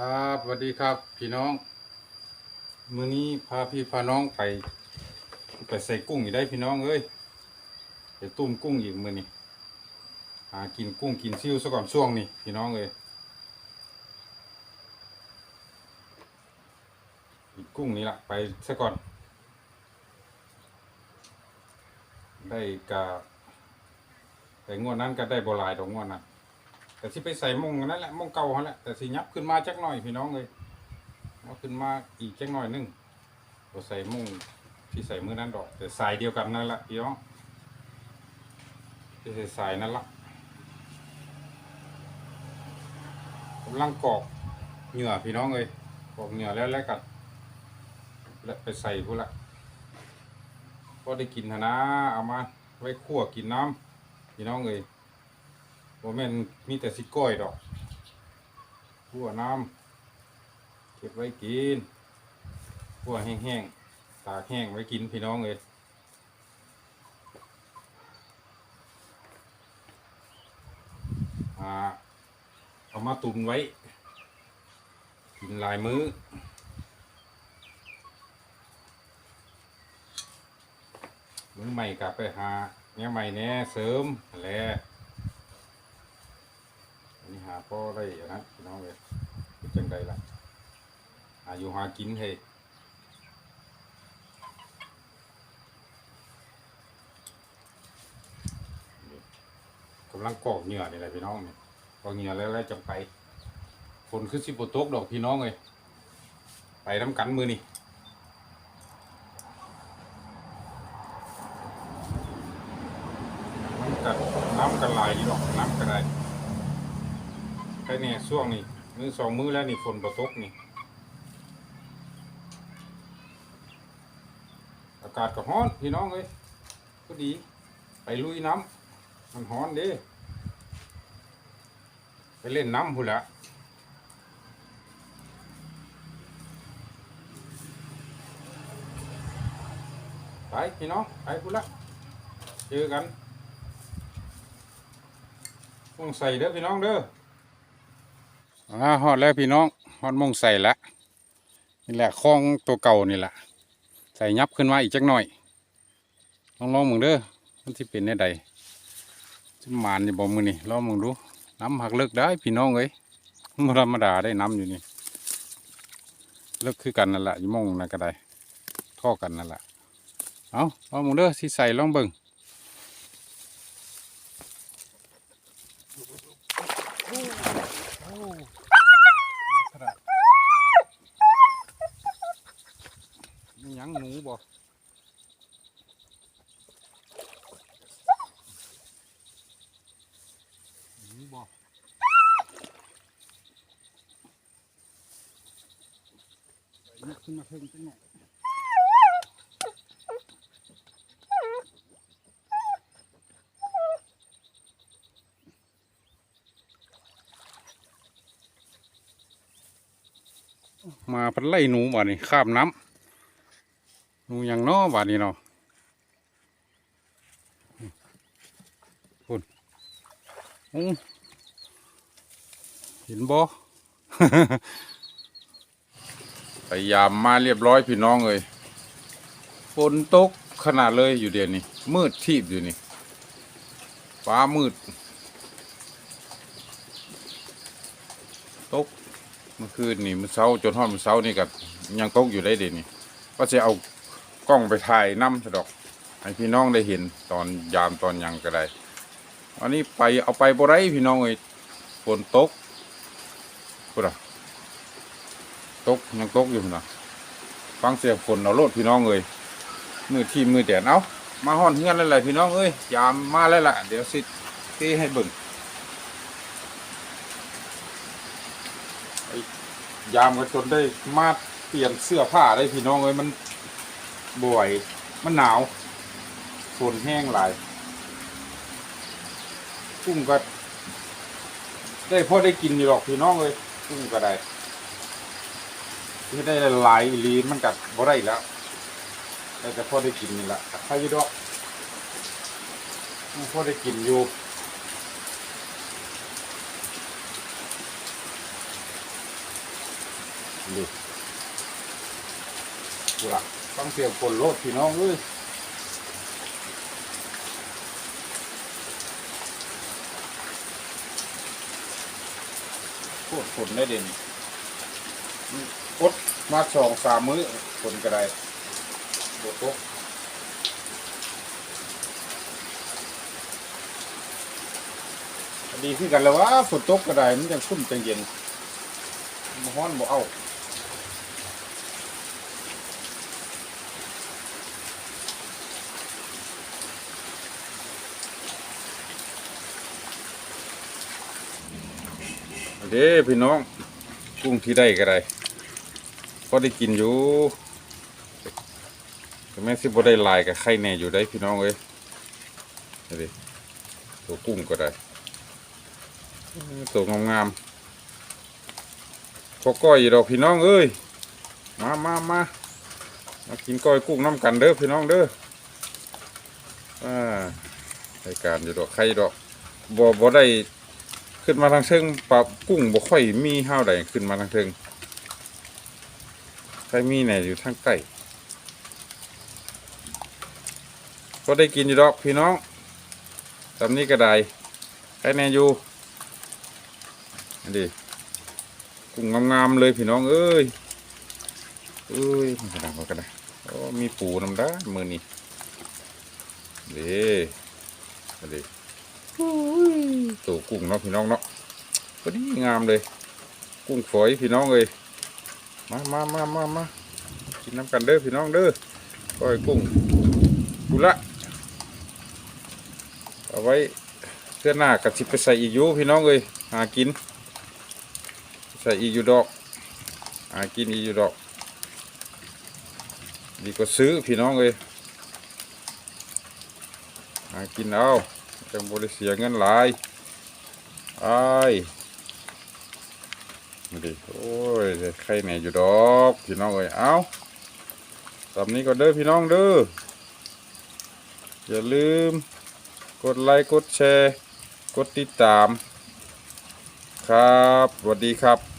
ครับสวัสดีครับ พี่น้องมื้อนี้พาพี่พาน้องไป ไปใส่กุ้งอีกได้พี่น้องเอ้ยไปตุ้มกุ้งอีกมื้อนี้หากินกุ้งกินซิ่วซะก่อนช่วงนี้พี่น้องเอ้ยกุ้งนี้ละไปซะก่อน ได้กะแต่งวดนั้นก็ได้บหลายดอกงวดนั้น แต่ที่ไปใส่มงนั่นแหละมงเก่าเขาแหละแต่สิยับขึ้นมาจักหน่อยพี่น้องเลยยับขึ้นมาอีกจักหน่อยหนึงเราใส่มงที่ใส่มือนั้นดอก แต่สายเดียวกันนั่นแหละพี่น้องที่ใส่สายนั่นละกำลังกรอกเหงื่อพี่น้องเลยกรอกเหงื่อแล้วแล้วกัดแล้วไปใส่พุ่นละก็ได้กินนนะเอามาไว้คั่วกินน้ำพี่น้องเลย บ่แม่นมีแต่สิก้อยดอกขัวน้ำเก็บไว้กินขัวแห้งๆ ตากแห้งไว้กินพี่น้องเลยอ่าเอามาตุนไว้ กินหลายมื้อมื้อใหม่กลับไปหาแง่ใหม่แน่เสริมแหล้ว นี่หาพ่อได้อันะพี่น้องเลยเป็นจังใดล่ะหาอยู่หากินเฮ้กำลังกอกเหงื่อนี่แหละพี่น้องเนี่ยกอกเหงื่อแล้วแล้วจะไปฝนขึ้นสิบตกดอกพี่น้องเลยไปน้ำกันมือนี่น้ำกันน้ำกันหลายอยู่ดอกน้ำกันได้ แค่นี้ช่วงนี้มือสองมือแล้วนี่ฝนประตกนี่ อากาศก็ร้อนพี่น้องเลยก็ดี ไปลุยน้ำมันร้อนเด้ไปเล่นน้ำพุ่นละไปพี่น้องไปพุ่นละเจอกันต้องใส่เด้อพี่น้องเด้อ อ่าฮอดแล้วพี่น้องฮอดมงใส่ละนี่แหละคล้องตัวเก่านี่แหละใส่ยับขึ้นมาอีกจักหน่อยลองลองมึงเด้อมันที่เป็นแน่ใดจะมานนี่บ่มือนี่ลองมึงดูน้ำหักเลิกได้พี่น้องเอ้ยมธรรมดาได้น้ำอยู่นี่เลิกคือกันนั่นแหละยู่มงนั่นก็ได้ท่อกันนั่นแหละเอาลองมึงเด้อสิใส่ลองเบิ่ง มีหยังหนูบ่หนูบ่ยกขึ้นมาเพิ่มจังหน่อยมาพันไล่หนูบ่นี่ข้ามน้ำ หนูยังน้อบ่นี่เนาะคุณอู้เห็นบ่พยายามมาเรียบร้อยพี่น้องเลยฝนตกขนาดเลยอยู่เดี๋ยวนี้ มืดทีบอยู่นี่ ฟ้ามืด ตกเมื่อคืนนี่มื้อเช้าจนฮอดมื้อเช้านี่ก็ยังตกอยู่ได้เดี๋ยวนี้ก็จะเอา กล้องไปถ่ายน้ำสะดอก ให้พี่น้องได้เห็นตอนยามตอนยังก็ได้อันนี้ไปเอาไปบ่ได้พี่น้องเอ้ยฝนตกพุ่นอะตกยังตกอยู่นะฟังเสียงฝนเอาโลดพี่น้องเอ้ยมือที่มือแดดเอามาห่อนเฮือนแล้วแหละพี่น้องเอ้ยยามมาแล้วล่ะเดี๋ยวสิเที่ให้เบิ่งยามก็จนได้มาเปลี่ยนเสื้อผ้าได้พี่น้องเอ้ยมัน บ่อยมันหนาวฝนแห้งหลายกุ้งก็ ได้พ่อได้กินอยู่หรอกพี่น้องเอ้ยกุ้งก็ได้ที่ได้หลายลีมันกัดบ่ได้แล้วแต่จะพอได้กินนี่แหละใครอยู่ดอกมันพอได้กินอยู่นี่ดูละ ต้องเสียงฝนโลดพี่น้องเอ้ยโคตรฝนได้เด่นอดมาสองสามมื้อฝนก็ได้โบตกดีขึ้นกันแล้วว่าฝนตกก็ไดมันจังชุ่มจังเย็นบ่ฮ้อนบ่เอา เด้พี่น้อง กุ้งที่ได้ก็ได้พอได้กินอยู่แต่แม่สิบ่ได้ลายกับไข่แน่อยู่ได้พี่น้องเอ้ยนี่ดิตัวกุ้งก็ได้ ตัวงามๆพอก้อยอยู่ดอกพี่น้องเอ้ยมามามามากินก้อยกุ้งน้ำกันเด้อพี่น้องเด้ออ่ารายการอยู่ดอกไข่ดอกบ่บ่ได้ ขึ้นมาทางเชิงปลากุ้งบ่ค่อยมีห้าวใดขึ้นมาทางเชิงใครมีแหนอยู่ทางใต้ก็ได้กินอยู่ดอกพี่น้องตำนี้ก็ได้ใครแน่อยู่อันนี้กุ้งงามๆเลยพี่น้องเอ้ยเอ้ยมันกระดังมันกระดังโอ้มีปูน้ำด้ามือนี่เด้อันนี้ ตัวกุ้งเนาะพี่น้องเนาะพอดีงามเลย กุ้งฝอยพี่น้องเลยมามามามามากินน้ำกันเด้อพี่น้องเด้อก้อยกุ้งกุละเอาไว้เพื่อหน้ากับสิไปใส่อีกยูพี่น้องเลยหากิน ใส่อีกยูดอกหากินอีกยูดอกดีกว่าซื้อพี่น้องเลยหากินเอาจังบริเสียเงินหลาย ไอ้มาดิโอ้ยได้ไข่แหนอยู่ดอกพี่น้องเอ้ยเอาสำนี้ก็เด้อพี่น้องเด้ออย่าลืม กดไลค์กดแชร์ กดติดตาม ครับสวัสดีครับ